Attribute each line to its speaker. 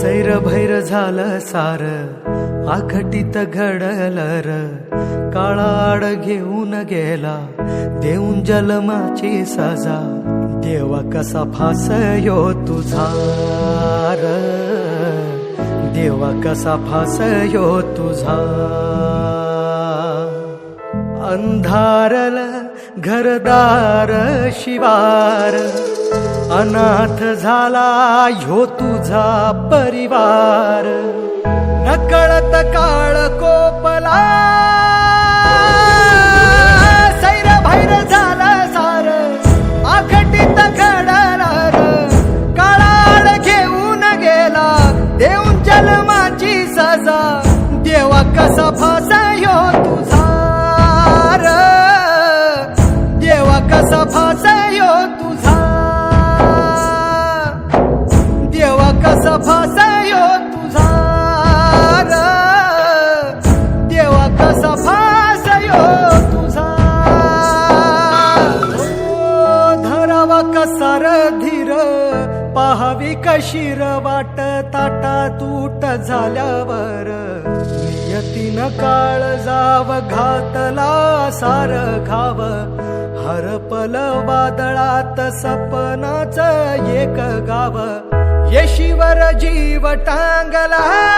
Speaker 1: सैर भैर झालं सार आखटीत घडलर र काळाड घेऊन गेला देऊन जलमाची सजा देवा कसा फास यो तुझा र देवा कसा फास यो तुझा अंधारल घरदार शिवार अनाथ झाला ह्यो तुझा परिवार. नकळत काळ कोपला. सैर भैर झाला सार आखटीत घडणार. काळाळ घेऊन गेला देऊन जन्माची सजा. धरावा धीर पाहावी कशीर वाट ताटा तूट झाल्यावर. नियतीनं काळ जाव घातला सार घाव. हरपल वादळात सपनाच एक गाव. येशीवर जीव टांगला.